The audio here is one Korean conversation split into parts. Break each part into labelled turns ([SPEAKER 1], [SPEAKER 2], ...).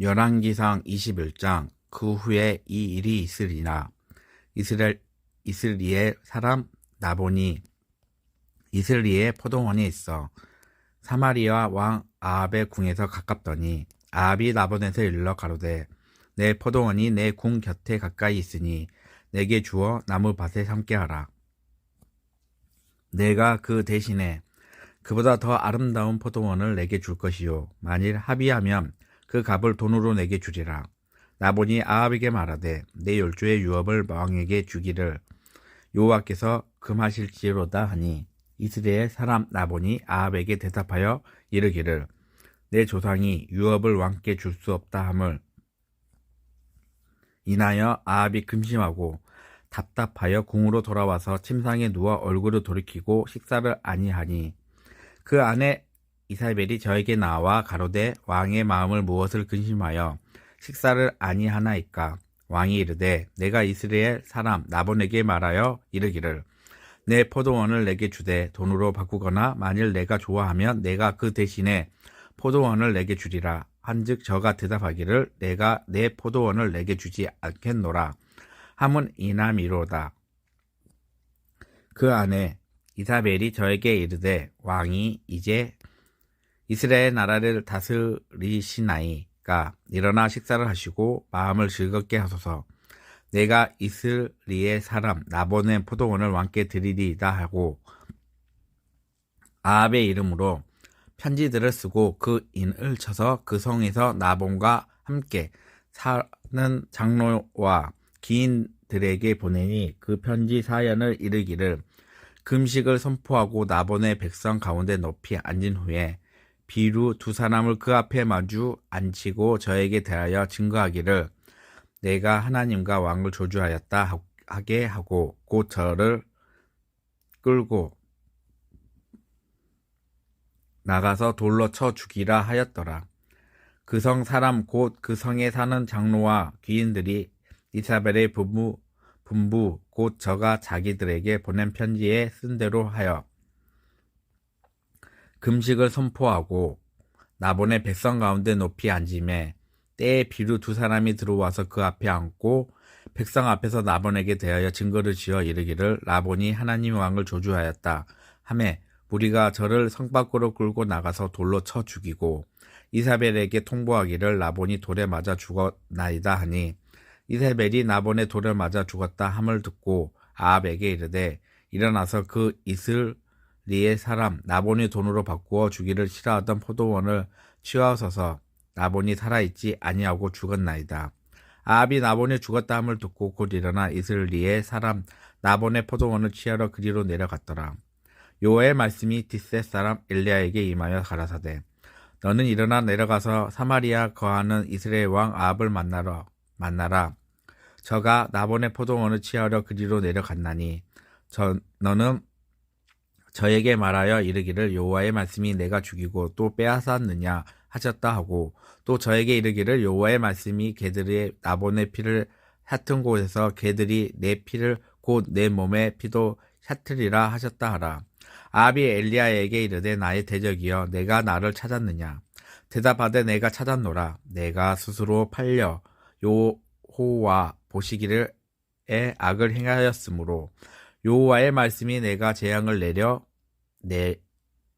[SPEAKER 1] 열왕기상 21장 그 후에 이 일이 있으리라. 이스라엘 이스리엘 사람 나본이 이스리엘 포도원에 있어 사마리아 왕 아합의 궁에서 가깝더니 아합이 나본에서 일러 가로되 내 포도원이 내 궁 곁에 가까이 있으니 내게 주어 나무밭에 삼게 하라. 내가 그 대신에 그보다 더 아름다운 포도원을 내게 줄 것이요. 만일 합의하면 그 값을 돈으로 내게 주리라. 나보니 아합에게 말하되 내 열조의 유업을 왕에게 주기를 여호와께서 금하실지로다 하니 이스라엘 사람 나보니 아합에게 대답하여 이르기를 내 조상이 유업을 왕께 줄 수 없다 함을 인하여 아합이 금심하고 답답하여 궁으로 돌아와서 침상에 누워 얼굴을 돌이키고 식사를 아니하니 그 안에 이사벨이 저에게 나와 가로되 왕의 마음을 무엇을 근심하여 식사를 아니하나이까? 왕이 이르되 내가 이스라엘 사람 나본에게 말하여 이르기를 내 포도원을 내게 주되 돈으로 바꾸거나 만일 내가 좋아하면 내가 그 대신에 포도원을 내게 주리라. 한즉 저가 대답하기를 내가 내 포도원을 내게 주지 않겠노라. 함은 이남이로다. 그 안에 이사벨이 저에게 이르되 왕이 이제 이스라엘 나라를 다스리시나이까 일어나 식사를 하시고 마음을 즐겁게 하소서. 내가 이스리의 사람 나본의 포도원을 왕께 드리리이다 하고 아합의 이름으로 편지들을 쓰고 그 인을 쳐서 그 성에서 나본과 함께 사는 장로와 기인들에게 보내니 그 편지 사연을 이르기를 금식을 선포하고 나본의 백성 가운데 높이 앉은 후에 비루 두 사람을 그 앞에 마주 앉히고 저에게 대하여 증거하기를 내가 하나님과 왕을 조주하였다 하게 하고 곧 저를 끌고 나가서 돌로 쳐 죽이라 하였더라. 그 성 사람 곧 그 성에 사는 장로와 귀인들이 이사벨의 부부, 분부 곧 저가 자기들에게 보낸 편지에 쓴 대로 하여 금식을 선포하고 나본의 백성 가운데 높이 앉음에 때에 비루 두 사람이 들어와서 그 앞에 앉고 백성 앞에서 나본에게 대하여 증거를 지어 이르기를 나본이 하나님 왕을 조주하였다 하매 우리가 저를 성 밖으로 끌고 나가서 돌로 쳐 죽이고 이사벨에게 통보하기를 나본이 돌에 맞아 죽었나이다 하니 이사벨이 나본의 돌에 맞아 죽었다 함을 듣고 아합에게 이르되 일어나서 그 이슬 리의 사람 나본이 돈으로 바꾸어 주기를 싫어하던 포도원을 치워서서 나본이 살아있지 아니하고 죽었나이다. 아합이 나본이 죽었다 함을 듣고 곧 일어나 이슬리의 사람 나본의 포도원을 취하러 그리로 내려갔더라. 요의 말씀이 디셋 사람 엘리야에게 임하여 가라사대 너는 일어나 내려가서 사마리아 거하는 이스라엘 왕 아합을 만나러 만나라 저가 나본의 포도원을 취하러 그리로 내려갔나니 저 너는 저에게 말하여 이르기를 여호와의 말씀이 내가 죽이고 또 빼앗았느냐 하셨다 하고 또 저에게 이르기를 여호와의 말씀이 개들의 나본의 피를 핥은 곳에서 개들이 내 피를 곧 내 몸의 피도 핥으리라 하셨다 하라. 아합이 엘리야에게 이르되 나의 대적이여 내가 나를 찾았느냐? 대답하되 내가 찾았노라. 내가 스스로 팔려 여호와 보시기를 에 악을 행하였으므로 여호와의 말씀이 내가 재앙을 내려 내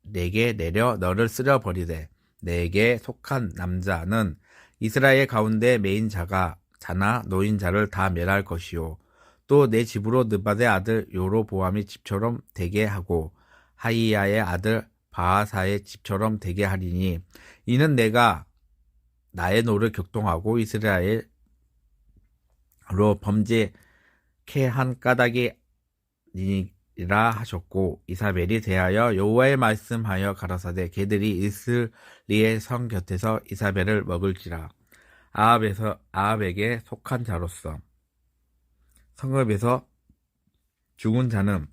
[SPEAKER 1] 내게 내려 너를 쓸어 버리되 내게 속한 남자는 이스라엘 가운데 메인 자가 자나 노인 자를 다 멸할 것이요. 또 내 집으로 느바의 아들 요로보암이 집처럼 되게 하고 하이야의 아들 바하사의 집처럼 되게 하리니 이는 내가 나의 노를 격동하고 이스라엘로 범죄케 한 까닭이 니라 하셨고 이사벨이 대하여 여호와의 말씀하여 가라사대 개들이 이스리의 성 곁에서 이사벨을 먹을지라 아합에서 아합에게 속한 자로서 성읍에서 죽은 자는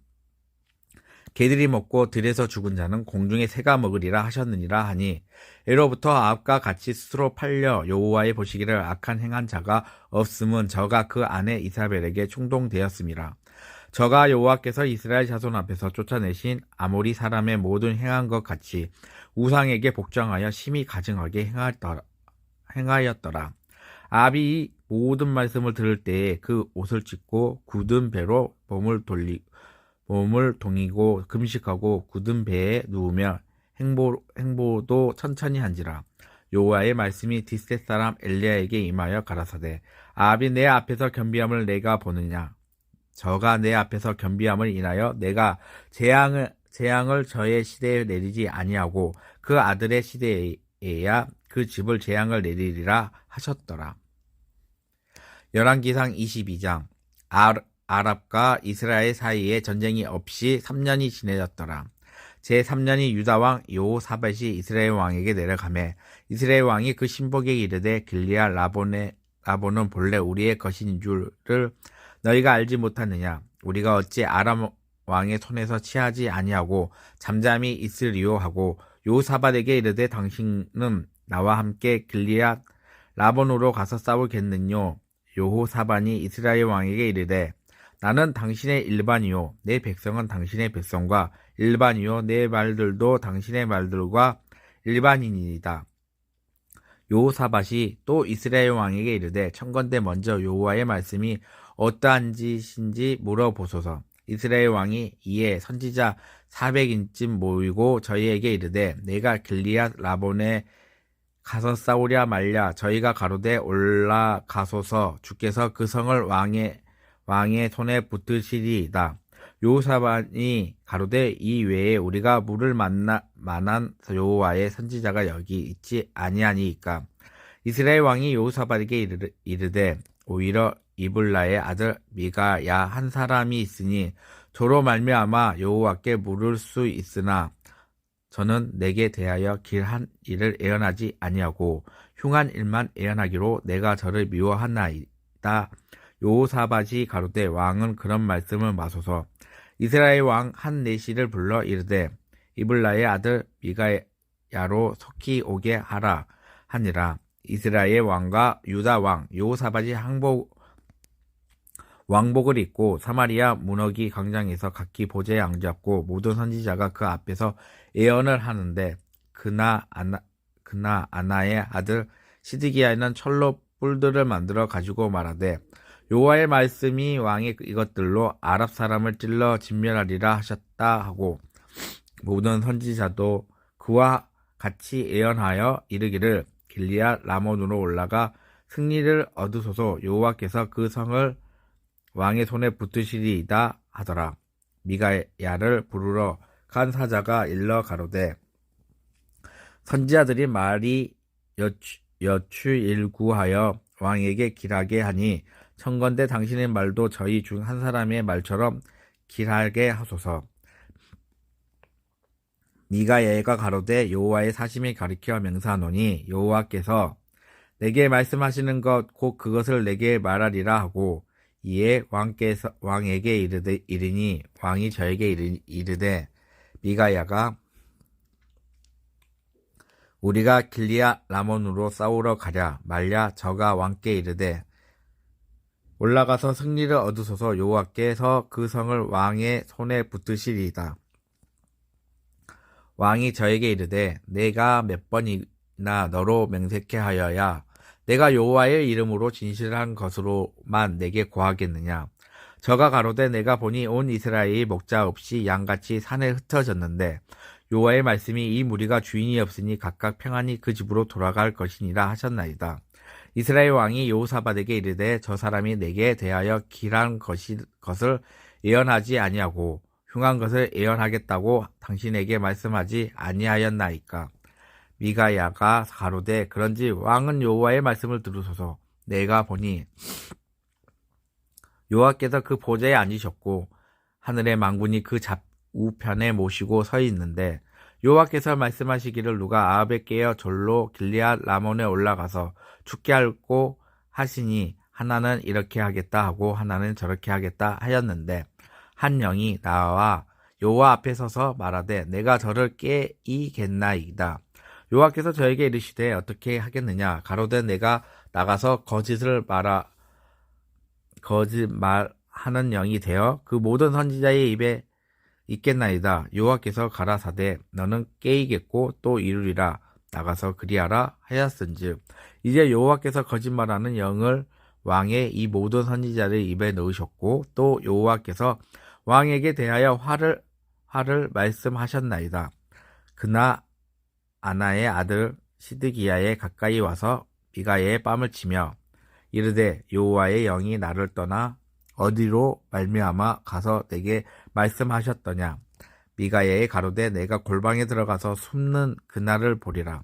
[SPEAKER 1] 개들이 먹고 들에서 죽은 자는 공중의 새가 먹으리라 하셨느니라 하니 이로부터 아합과 같이 스스로 팔려 여호와의 보시기를 악한 행한 자가 없음은 저가 그 아내 이사벨에게 충동되었습니다. 저가 여호와께서 이스라엘 자손 앞에서 쫓아내신 아모리 사람의 모든 행한 것 같이 우상에게 복종하여 심히 가증하게 행하였더라 이 모든 말씀을 들을 때에 그 옷을 찢고 굳은 배로 몸을 돌리 몸을 동이고 금식하고 굳은 배에 누우며 행보 행보도 천천히 한지라. 여호와의 말씀이 디셋 사람 엘리야에게 임하여 가라사대 아합이 내 앞에서 겸비함을 내가 보느냐 저가 내 앞에서 겸비함을 인하여 내가 재앙을 재앙을 저의 시대에 내리지 아니하고 그 아들의 시대에야 그 집을 재앙을 내리리라 하셨더라. 열왕기상 22장 아, 아랍과 이스라엘 사이에 전쟁이 없이 3년이 지내졌더라. 제 3년이 유다왕 요사벳이 이스라엘 왕에게 내려가매 이스라엘 왕이 그 신복에게 이르되 길리아 라본의 라본은 본래 우리의 것인 줄을 너희가 알지 못하느냐 우리가 어찌 아람 왕의 손에서 취하지 아니하고 잠잠히 있으리요 하고 요사밧에게 이르되 당신은 나와 함께 길리앗 라본으로 가서 싸우겠느뇨 요호사반이 이스라엘 왕에게 이르되 나는 당신의 일반이요 내 백성은 당신의 백성과 일반이요 내 말들도 당신의 말들과 일반인이다. 요사밭이 또 이스라엘 왕에게 이르되 청건대 먼저 여호와의 말씀이 어떠한 짓인지 물어보소서. 이스라엘 왕이 이에 선지자 400인쯤 모이고 저희에게 이르되 내가 길리앗 라본에 가서 싸우랴 말랴 저희가 가로되 올라가소서 주께서 그 성을 왕의 왕의 손에 붙으시리이다. 요사반이 가로되 이 외에 우리가 물을 만나 만한 여호와의 선지자가 여기 있지 아니하니이까 이스라엘 왕이 요사반에게 이르, 이르되 오히려 이블라의 아들 미가야 한 사람이 있으니 저로 말미암아 여호와께 물을 수 있으나 저는 내게 대하여 길한 일을 애언하지 아니하고 흉한 일만 애언하기로 내가 저를 미워하나이다. 요사밭이 가로되 왕은 그런 말씀을 마소서 이스라엘 왕한 내시를 불러 이르되 이블라의 아들 미가야로 속히 오게 하라 하니라 이스라엘 왕과 유다 왕 요사밭이 항복 왕복을 입고 사마리아 문어기 광장에서 각기 보좌에 앉았고 모든 선지자가 그 앞에서 예언을 하는데 그나 아나 그나 아나의 아들 시드기야는 철로 뿔들을 만들어 가지고 말하되 여호와의 말씀이 왕이 이것들로 아랍 사람을 찔러 진멸하리라 하셨다 하고 모든 선지자도 그와 같이 예언하여 이르기를 길리앗 라몬으로 올라가 승리를 얻으소서 여호와께서 그 성을 왕의 손에 붙으시리이다 하더라. 미가야를 부르러 간 사자가 일러 가로되 선지자들이 말이 여추, 여추 일구하여 왕에게 길하게 하니 청건대 당신의 말도 저희 중 한 사람의 말처럼 길하게 하소서. 미가야가 가로되 여호와의 사심이 가리켜 명사하노니 여호와께서 내게 말씀하시는 것 곧 그것을 내게 말하리라 하고 이에 왕께서 왕에게 이르되 이르니 왕이 저에게 이르, 이르되 미가야가 우리가 길리아 라몬으로 싸우러 가랴 말랴 저가 왕께 이르되 올라가서 승리를 얻으소서 여호와께서 그 성을 왕의 손에 붙으시리이다. 왕이 저에게 이르되 내가 몇 번이나 너로 맹세케 하여야 내가 여호와의 이름으로 진실한 것으로만 내게 고하겠느냐 저가 가로되 내가 보니 온 이스라엘이 목자 없이 양같이 산에 흩어졌는데 여호와의 말씀이 이 무리가 주인이 없으니 각각 평안히 그 집으로 돌아갈 것이니라 하셨나이다. 이스라엘 왕이 여호사밧에게 이르되 저 사람이 내게 대하여 길한 것이, 것을 예언하지 아니하고 흉한 것을 예언하겠다고 당신에게 말씀하지 아니하였나이까. 미가야가 가로되 그런지 왕은 여호와의 말씀을 들으소서. 내가 보니 여호와께서 그 보좌에 앉으셨고 하늘의 망군이 그 좌우편에 모시고 서 있는데 여호와께서 말씀하시기를 누가 아합에 깨어 절로 길리앗 라몬에 올라가서 죽게 할고 하시니 하나는 이렇게 하겠다 하고 하나는 저렇게 하겠다 하였는데 한 영이 나와 여호와 앞에 서서 말하되 내가 저를 깨이겠나이다 여호와께서 저에게 이르시되 어떻게 하겠느냐? 가로되 내가 나가서 거짓을 말하 거짓말하는 영이 되어 그 모든 선지자의 입에 있겠나이다. 여호와께서 가라사대 너는 깨이겠고 또 이루리라. 나가서 그리하라 하였은즉. 이제 여호와께서 거짓말하는 영을 왕의 이 모든 선지자를 입에 넣으셨고 또 여호와께서 왕에게 대하여 화를 화를 말씀하셨나이다. 그나 아나의 아들 시드기야에 가까이 와서 미가의 뺨을 치며 이르되 여호와의 영이 나를 떠나 어디로 말미암아 가서 내게 말씀하셨더냐? 미가야의 가로되 내가 골방에 들어가서 숨는 그날을 보리라.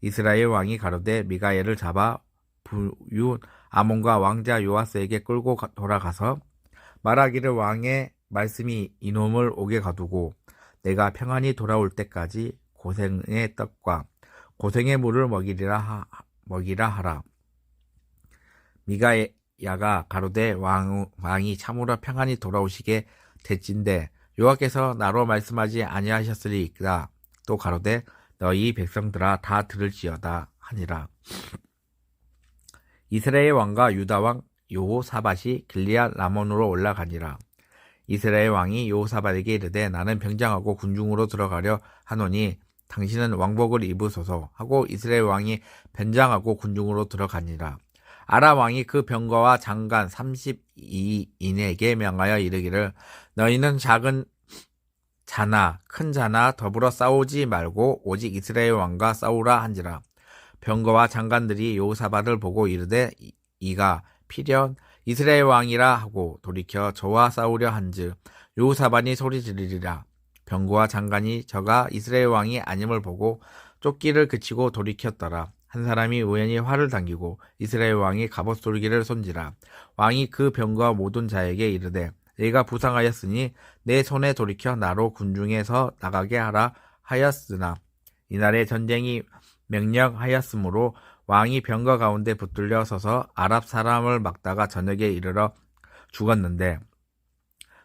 [SPEAKER 1] 이스라엘 왕이 가로되 미가야를 잡아 부윤 아몬과 왕자 요아스에게 끌고 가- 돌아가서 말하기를 왕의 말씀이 이놈을 오게 가두고 내가 평안히 돌아올 때까지 고생의 떡과 고생의 물을 먹이리라 하, 먹이라 하라. 미가야가 가로되 왕, 왕이 참으로 평안히 돌아오시게 됐진데 여호와께서 나로 말씀하지 아니하셨으리이다. 또 가로되 너희 백성들아 다 들을지어다 하니라. 이스라엘 왕과 유다 왕 요호사밧이 길리앗 라몬으로 올라가니라. 이스라엘 왕이 요호사밧에게 이르되 나는 병장하고 군중으로 들어가려 하노니 당신은 왕복을 입으소서 하고 이스라엘 왕이 변장하고 군중으로 들어가니라. 아람 왕이 그 병거와 장관 32인에게 명하여 이르기를 너희는 작은 자나 큰 자나 더불어 싸우지 말고 오직 이스라엘 왕과 싸우라 한지라. 병거와 장관들이 요사밧을 보고 이르되 이- 이가 필연 이스라엘 왕이라 하고 돌이켜 저와 싸우려 한즉 요사밧이 소리 지르리라. 병거와 장관이 저가 이스라엘 왕이 아님을 보고 쫓기를 그치고 돌이켰더라. 한 사람이 우연히 활을 당기고 이스라엘 왕이 갑옷 돌기를 손지라. 왕이 그 병거와 모든 자에게 이르되 내가 부상하였으니 내 손에 돌이켜 나로 군중에서 나가게 하라 하였으나 이날에 전쟁이 명령하였으므로 왕이 병거 가운데 붙들려 서서 아랍 사람을 막다가 저녁에 이르러 죽었는데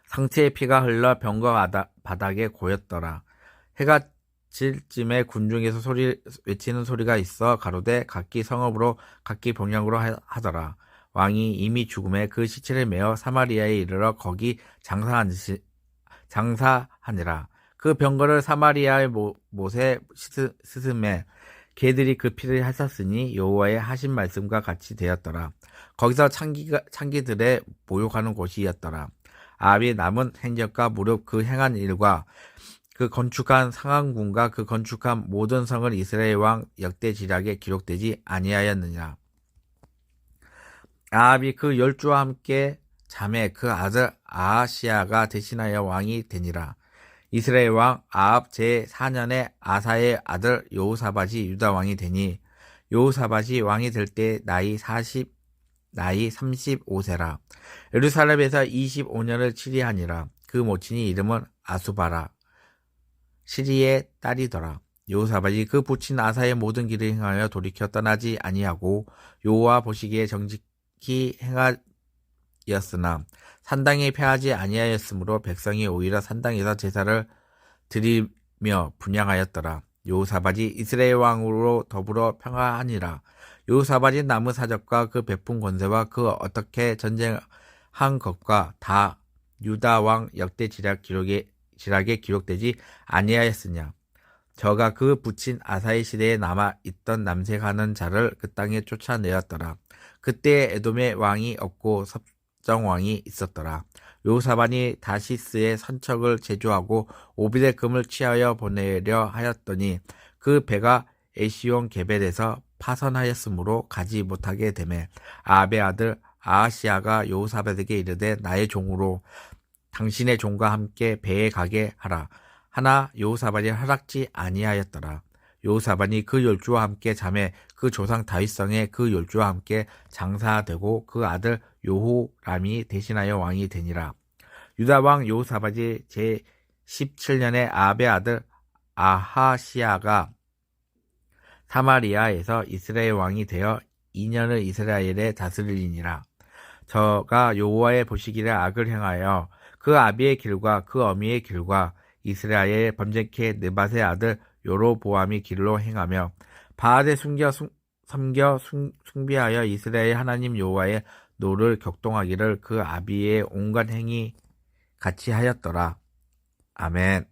[SPEAKER 1] 상체의 피가 흘러 병거 바닥에 고였더라. 해가 질 쯤에 군중에서 소리 외치는 소리가 있어 가로되 각기 성읍으로 각기 하- 하더라. 왕이 이미 죽음에 그 시체를 메어 사마리아에 이르러 거기 장사한 장사하니라. 그 병거를 사마리아의 모- 못에 씻- 씻음에 개들이 그 피를 핥았으니 여호와의 하신 말씀과 같이 되었더라. 거기서 창기가, 창기들의 모욕하는 곳이었더라. 아합이 남은 행적과 무릎 그 행한 일과 그 건축한 상한군과 그 건축한 모든 성을 이스라엘 왕 역대 지략에 기록되지 아니하였느냐. 아합이 그 열주와 함께 자매 그 아들 아하시아가 대신하여 왕이 되니라. 이스라엘 왕 아합 제4년에 아사의 아들 여호사밧이 유다 왕이 되니 여호사밧이 왕이 될 때 나이 40 나이 35세라. 예루살렘에서 25년을 치리하니라. 그 모친이 이름은 아수바라. 시리의 딸이더라. 여호사밧이 그 부친 아사의 모든 길을 행하여 돌이켜 떠나지 아니하고 여호와 보시기에 정직히 행하였으나 산당에 패하지 아니하였으므로 백성이 오히려 산당에서 제사를 드리며 분양하였더라. 여호사밧이 이스라엘 왕으로 더불어 평화하니라. 여호사밧이 나무 사적과 그 베푼 권세와 그 어떻게 전쟁한 것과 다 유다 왕 역대 지략 기록에 지략에 기록되지 아니하였으냐. 저가 그 부친 아사의 시대에 남아 있던 남색하는 자를 그 땅에 쫓아내었더라. 그때 에돔의 왕이 없고 섭정 왕이 있었더라. 요사반이 다시스의 선척을 제조하고 오빌의 금을 취하여 보내려 하였더니 그 배가 에시온 게벨에서 파선하였으므로 가지 못하게 되매 아베 아들 아하시아가 요사벳에게 이르되 나의 종으로 당신의 종과 함께 배에 가게 하라. 하나 여호사반이 허락지 아니하였더라. 여호사반이 그 열주와 함께 잠에 그 조상 다윗성에 그 열주와 함께 장사되고 그 아들 요호람이 대신하여 왕이 되니라. 유다 왕 여호사반이 제 17년에 아베 아들 아하시아가 사마리아에서 이스라엘 왕이 되어 2년을 이스라엘에 다스리니라. 저가 여호와의 보시기를 악을 행하여 그 아비의 길과 그 어미의 길과 이스라엘 범죄케 느밧의 아들 요로보암이 길로 행하며 바알에 숨겨 숨, 섬겨 숭, 숭비하여 이스라엘 하나님 여호와의 노를 격동하기를 그 아비의 온갖 행위 같이 하였더라. 아멘.